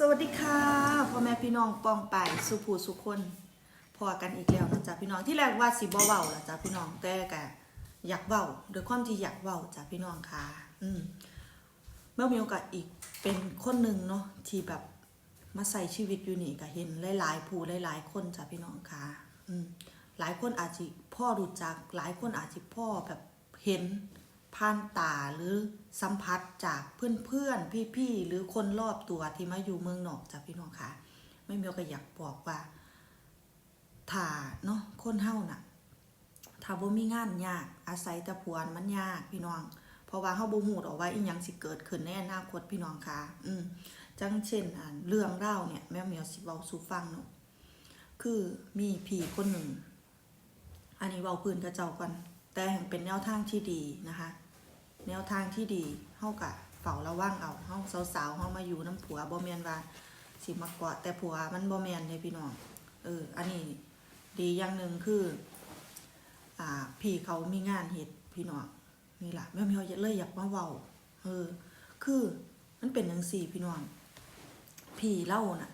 สวัสดีค่ะพ่อแม่พี่น้องปองไปสุภูสุคนพอกันอีกแล้วนะจ๊ะพี่น้องที่แรกว่าสิบ่เว้าล่ะจ้ะพี่น้องแต่กะอยากเว้าโดยความที่อยากเว้าจ้ะพี่น้องค่ะ อืมเมื่อมีโอกาสอีกเป็นคนหนึ่งเนาะที่แบบมาใส่ชีวิตอยู่นี่ก็เห็นหลายๆผู้หลายๆคนจ้ะพี่น้องค่ะ อืมหลายคนอาจจะพ่อรู้จัก หลายคนอาจจะพ่อแบบเห็น ผ่านตาหรือสัมผัสจากเพื่อนๆพี่ๆหรือคนรอบตัวที่มาอยู่เมืองนอกจากพี่น้องค่ะไม่มีก็อยากบอกว่าถ้าเนาะคนเฮาน่ะถ้าบ่มีงานยากอาศัยแต่ผวนมันยากพี่น้อง เพราะว่าเฮาบ่ฮู้ดอกว่าอีหยังสิเกิดขึ้นในอนาคตพี่น้องค่ะอืมจังเช่นอ่าเรื่องเล่าเนี่ยแม่เหมียวสิเว้าสู่ฟังเนาะคือมีพี่คนหนึ่ง อันนี้เว้าพื้นกับเจ้าก่อนแต่แห่งเป็นแนวทางที่ดีนะคะ แนวทางที่ดีเฮากะเฝ้าระวังเอาเฮาสาวๆเฮามาอยู่น้ำผัวบ่แม่นว่าสิมากาะแต่ผัวมันบ่แม่นเด้พี่น้องเอออันนี้ดีอย่างหนึ่งคือ อ่าพี่เขามีงานเฮ็ดพี่น้องนี่ล่ะแม่แมวเลยอยากมาเว้าเออ คือมันเป็นจังซี่พี่น้องพี่เล่าน่ะ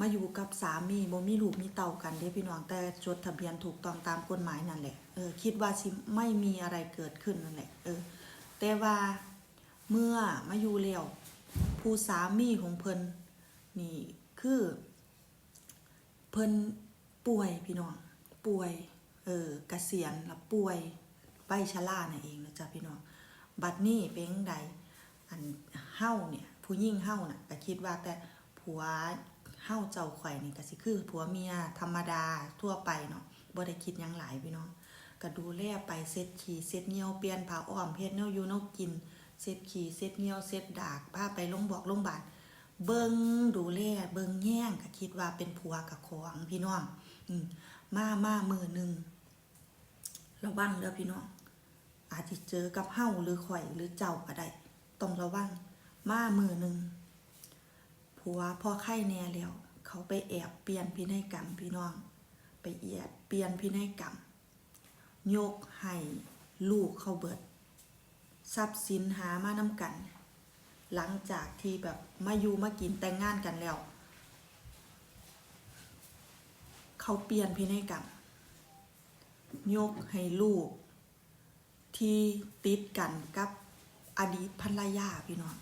มาอยู่กับสามีบ่มีลูกมีเต่ากันเด้พี่น้องแต่จดทะเบียนถูกต้องตามกฎหมายนั่นแหละเออคิดว่าสิไม่มีอะไรเกิดขึ้นนั่นแหละเออ แต่ว่าเมื่อมาอยู่แล้วผู้สามีของเพิ่นนี่คือเพิ่นป่วยพี่น้องป่วยเออกเกษียณแล้วป่วยใบชราน่ะเองนะจ๊ะพี่น้องบัดนี้เป็นใดอันเฮาเนี่ยผู้ยิ่งเฮาน่ะก็คิดว่าแต่ผัวเฮาเจ้าข่อยนี่ก็สิคือผัวเมียธรรมดาทั่วไปเนาะบ่ได้คิดยังหลายพี่น้อง ก็ดูแลไปเซ็ตขี่เซ็ตเงียวเปลี่ยนผ้าอ้อมเฮ็ดแนวอยู่นวกินเซ็ตขี่เซ็ตเงียวเซ็ตดากพาไปโรงบอกโรงบาลเบิงดูแลเบิงแย่งก็คิดว่าเป็นผัวกับของพี่น้องอืมามามือหนึ่งระวังเด้อพี่น้อง อาจจะเจอกับเฮาหรือข่อยหรือเจ้าก็ได้ต้องระวังมามือหนึ่งผัวพ่อไข้แน่แล้ว เขาไปแอบเปลี่ยนพินัยกรรมพี่น้อง ไปเอียดเปลี่ยนพินัยกรรม ยกให้ลูกเขาเบิด ทรัพย์สินหามานำกัน หลังจากที่แบบมาอยู่มากินแต่งงานกันแล้ว เขาเปลี่ยนพินัยกรรมยกให้ลูก ที่ติดกันกับอดีตภรรยาพี่น้อง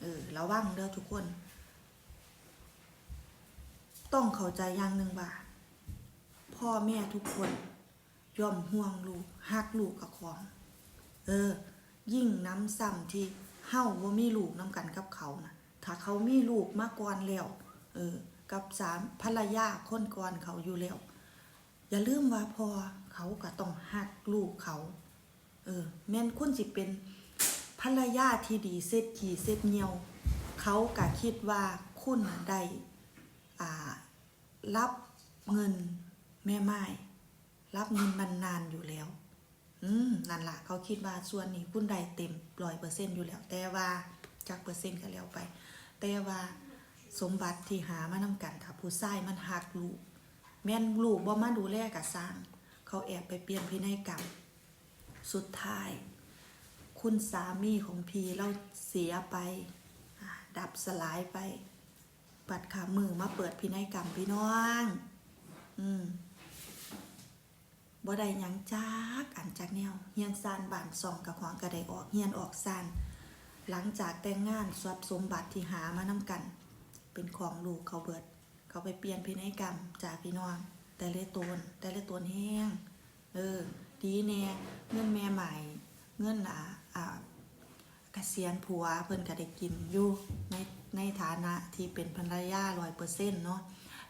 เออระวังเด้อทุกคน ต้องเข้าใจอย่างหนึ่งว่า พ่อแม่ทุกคน ย่อมห่วงลูกฮักลูกกับของ เออ ยิ่งน้ำซ้ำที่เฮาว่ามีลูกน้ำกันกับเขานะถ้าเขามีลูกมาก่อนแล้วเออ กับสามภรรยาคนก่อนเขาอยู่แล้ว อย่าลืมว่าพอเขาก็ต้องฮักลูกเขา เออ แม่นคุณสิเป็นภรรยาที่ดีเซ็ดขี่เซ็ดเงียว เขาก็คิดว่าคุณได้อ่ารับเงินแม่ไม้ รับเงินมันนานอยู่แล้ว อืมนั่นละเขาคิดว่าส่วนนี้คุณได้เต็มร้อยเปอร์เซ็นต์อยู่แล้ว แต่ว่าจากเปอร์เซ็นต์ก็แล้วไป แต่ว่าสมบัติที่หามานำกันค่ะผู้ชายมันหักลูกแม่นลูกบ่มาดูแลกับสร้าง เขาแอบไปเปลี่ยนพินัยกรรมสุดท้าย คุณสามีของพีเราเสียไป ดับสลายไป ปัดขามือมาเปิดพินัยกรรมพี่น้อง อืม บ่ได้ยังจักอันจากแนวเฮียนซานบ้านซองกับของกระไดออกเฮียนออกซานหลังจากแต่งงานทรัพย์สมบัติที่หามานำกัน เป็นของลูกเขาเบิด เขาไปเปลี่ยนพินัยกรรมจากพี่น้อง แต่ละตนแต่ละตนแห้งเออดีแน่เงินแม่ใหม่เงินอ่าอ่าเกษียณผัวเพิ่นก็ได้กินอยู่ในในฐานะที่เป็นภรรยาร้อยเปอร์เซ็นต์เนาะ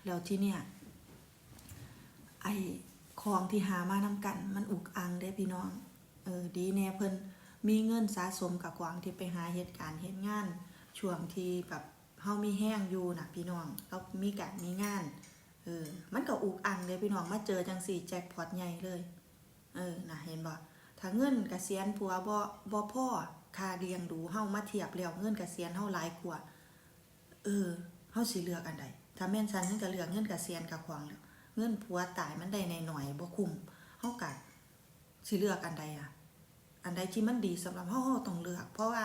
แล้วที่เนี่ยไอ ของที่หามานำกัน มันอุกอังได้พี่น้อง เออดีแน่เพิ่นมีเงินสะสมกับกวางที่ไปหาเหตุการณ์เหตุงาน ช่วงที่แบบเฮามีแห้งอยู่นะพี่น้องแล้วมีการมีงาน เออ มันก็อุกอังเลยพี่น้องมาเจอจังสี่แจ็คพอตใหญ่เลย เออนะเห็นบ่ถ้าเงินกเกษียณผัวบ่บ่พ่อค่าเลี้ยงดูเฮามาเทียบแล้วเงินกเกษียณเฮาหลายกว่า เออเฮาสิเลือกอันใดถ้าแม่นฉันฉันก็เลือกเงินกเกษียณกับของแล้ว เงินผัวตายมันได้ในหน่อยบ่คุ้มเฮากัสิเลือกอันใดอะ อันใดที่มันดีสำหรับเฮาเฮาต้องเลือก เพราะว่า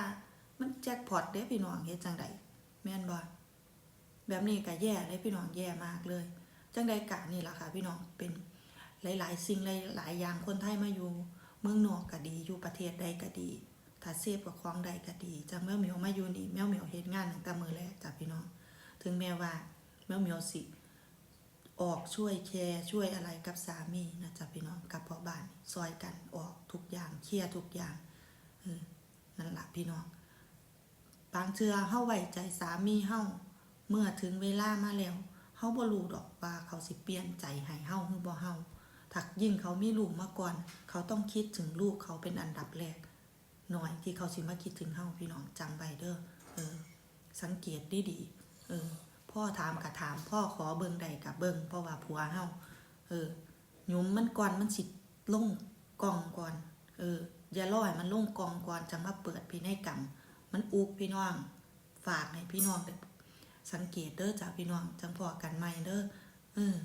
มันแจ็คพอตเด้พี่น้องเฮ็ดจังใดแม่นบ่แบบนี้ก็แย่เลยพี่น้องแย่มากเลย จังใดกะนี่ล่ะค่ะ พี่น้องเป็นหลาย ๆ สิ่งหลายๆอย่างคนไทยมาอยู่เมืองนอกก็ดีอยู่ประเทศใดก็ดีถ้าเซฟกับของใดก็ดีจังแมวเหมียวมาอยู่นี่แมวเหมียวเฮ็ดงานตั้งแต่มือแรกจ้ะพี่น้อง ถึงแม้ว่าแมวเหมียวสิ ออกช่วยแคร์ช่วยอะไรกับสามีนะจ๊ะพี่น้องกับพ่อบ้านซอยกันออกทุกอย่างเคลียร์ทุกอย่างออนั่นแหละพี่น้องบางเทื่อเฮาไว้ใจสามีเฮาเมื่อถึงเวลามาแล้วเฮาบ่รู้ดอกว่าเขาสิเปลี่ยนใจให้เฮาหรือบ่เฮาถักยิ่งเขามีลูกมาก่อน เขาต้องคิดถึงลูกเขาเป็นอันดับแรกหน่อยที่เขาสิมาคิดถึงเฮาพี่น้องจำไว้เด้อเออ สังเกตดีดีๆเออ พ่อถามกับถาม พ่อขอเบิ่งใดกับเบิ่งเพราะว่าผัวเฮาเออหยุมมันก่อนมันสิลงกองก่อน เออ อย่าล่อยมันลงกองก่อนจะมาเปิดพินัยกรรมมันอุกพี่น้อง ฝากให้พี่น้องสังเกตเด้อจากพี่น้องจังพอกันใหม่เด้อเออ